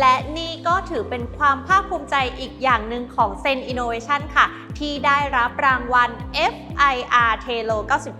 และนี่ก็ถือเป็นความภาคภูมิใจอีกอย่างหนึ่งของเซนอินโนเวชันค่ะ ที่ได้รับรางวัล FIR t e l o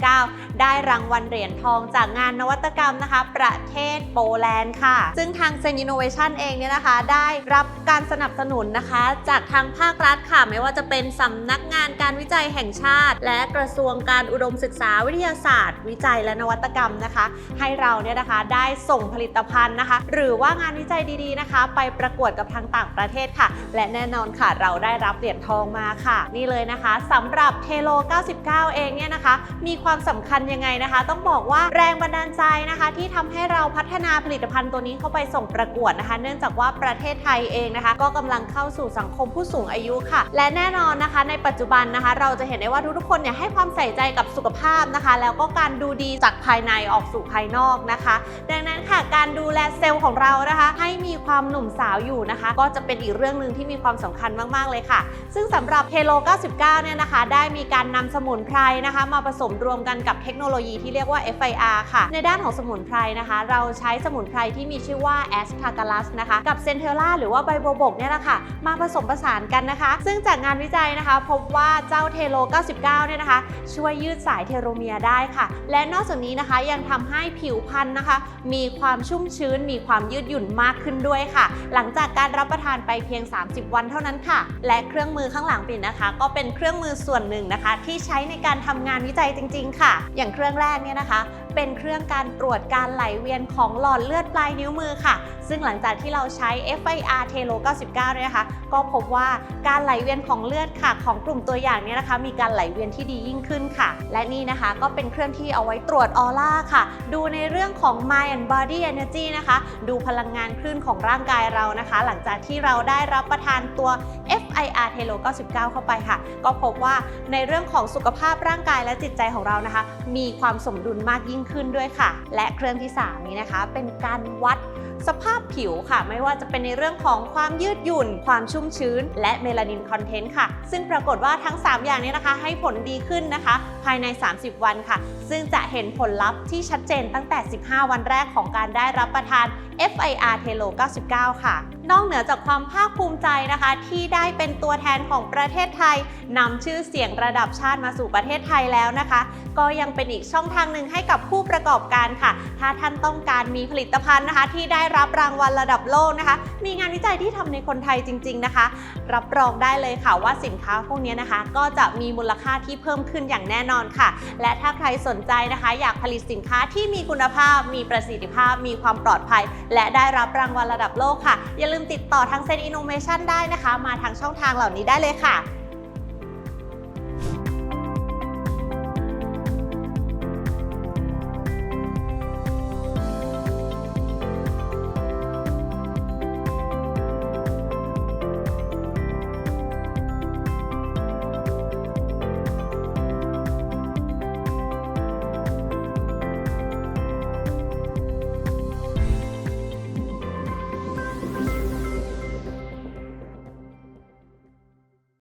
99 ได้รางวัลเหรียญทองจากงานนวัตกรรมนะคะ ประเทศโปแลนด์ค่ะ ซึ่งทางเซน Innovation เองเนี่ยนะคะ ได้รับการสนับสนุนนะคะ จากทางภาครัฐค่ะ ไม่ว่าจะเป็นสำนักงานการวิจัยแห่งชาติ และกระทรวงการอุดมศึกษาวิทยาศาสตร์ วิจัยและนวัตกรรมนะคะ ให้เราเนี่ยนะคะได้ส่งผลิตภัณฑ์นะคะ หรือว่างานวิจัยดีๆนะคะ ไปประกวดกับทางต่างประเทศค่ะ และแน่นอนค่ะ เราได้รับเหรียญทองมาค่ะนี่เลยนะคะสำหรับเทโล 99 เองเนี่ยนะคะ มีความสำคัญยังไงนะคะ ต้องบอกว่าแรงบันดาลใจนะคะ ที่ทำให้เราพัฒนาผลิตภัณฑ์ตัวนี้เข้าไปส่งประกวดนะคะ เนื่องจากว่าประเทศไทยเองนะคะ ก็กำลังเข้าสู่สังคมผู้สูงอายุค่ะ และแน่นอนนะคะ ในปัจจุบันนะคะ เราจะเห็นได้ว่าทุกๆคนเนี่ยให้ความใส่ใจกับสุขภาพนะคะ แล้วก็การดูดีจากภายในออกสู่ภายนอกนะคะ ดังนั้นค่ะการดูแลเซลล์ของเรานะคะ ให้มีความหนุ่มสาวอยู่นะคะ ก็จะเป็นอีกเรื่องหนึ่งที่มีความสำคัญมากๆเลยค่ะ ซึ่งสำหรับเ e โล99 เนี่ยนะคะ ได้มีการนำสมุนไพรนะคะ มาผสมรวมกันกับเทคโนโลยีที่เรียกว่า FIR ค่ะ ในด้านของสมุนไพรนะคะ เราใช้สมุนไพรที่มีชื่อว่า a s p a r g a l u s นะคะ กับเซนเทล่าหรือว่าใบโบบกเนี่ยแหละค่ะ มาผสมผสานกันนะคะ ซึ่งจากงานวิจัยนะคะ พบว่าเจ้าเทโล 99 เนี่ยนะคะ ช่วยยืดสายเทโลเมียร์ได้ค่ะ และนอกจากนี้นะคะยังทำให้ผิวพรรณนะคะ มีความชุ่มชื้น มีความยืดหยุ่นมากขึ้นด้วยค่ะ หลังจากการรับประทานไปเพียง 30 วันเท่านั้นค่ะ และเครื่องมือข้างหลังปิ่นนะคะ ก็เป็นเครื่องมือส่วนหนึ่งนะคะ ที่ใช้ในการทำงานวิจัยจริง ๆ ค่ะ อย่างเครื่องแรกเนี่ยนะคะ เป็นเครื่องการตรวจการไหลเวียนของหลอดเลือดปลายนิ้วมือค่ะ ซึ่งหลังจากที่เราใช้ FIR t e l o 99เนี่ยนะคะ ก็พบว่าการไหลเวียนของเลือดค่ะ ของกลุ่มตัวอย่างเนี่ยนะคะ มีการไหลเวียนที่ดียิ่งขึ้นค่ะ และนี่นะคะก็เป็นเครื่องที่เอาไว้ตรวจออร่าค่ะ ดูในเรื่องของ Mind and Body Energy นะคะ ดูพลังงานคลื่นของร่างกายเรานะคะ หลังจากที่เราได้รับประทานตัว IR t e l o 99 เข้าไปค่ะ ก็พบว่าในเรื่องของสุขภาพร่างกายและจิตใจของเรานะคะ มีความสมดุลมากยิ่งขึ้นด้วยค่ะ และเครื่องที่ 3 นี้นะคะ เป็นการวัดสภาพผิวค่ะ ไม่ว่าจะเป็นในเรื่องของความยืดหยุ่น ความชุ่มชื้น และเมลานินคอนเทนต์ค่ะ ซึ่งปรากฏว่าทั้ง 3 อย่างนี้นะคะ ให้ผลดีขึ้นนะคะ ภายใน 30 วันค่ะ ซึ่งจะเห็นผลลัพธ์ที่ชัดเจนตั้งแต่ 15 วันแรกของการได้รับประทาน FIR t e l o 99 ค่ะ นอกเหนือจากความภาคภูมิใจนะคะ ที่ได้เป็นตัวแทนของประเทศไทยนำชื่อเสียงระดับชาติมาสู่ประเทศไทยแล้วนะคะ ก็ยังเป็นอีกช่องทางหนึ่งให้กับผู้ประกอบการค่ะ ถ้าท่านต้องการมีผลิตภัณฑ์นะคะ ที่ได้รับรางวัลระดับโลกนะคะ มีงานวิจัยที่ทำในคนไทยจริง ๆนะคะ รับรองได้เลยค่ะว่าสินค้าพวกนี้นะคะ ก็จะมีมูลค่าที่เพิ่มขึ้นอย่างแน่นอนค่ะ และถ้าใครสนใจนะคะ อยากผลิตสินค้าที่มีคุณภาพ มีประสิทธิภาพ มีความปลอดภัย และได้รับรางวัลระดับโลกค่ะอย่าลืมติดต่อทางเซนอินโนเมชันได้นะคะ มาทางช่องทางเหล่านี้ได้เลยค่ะ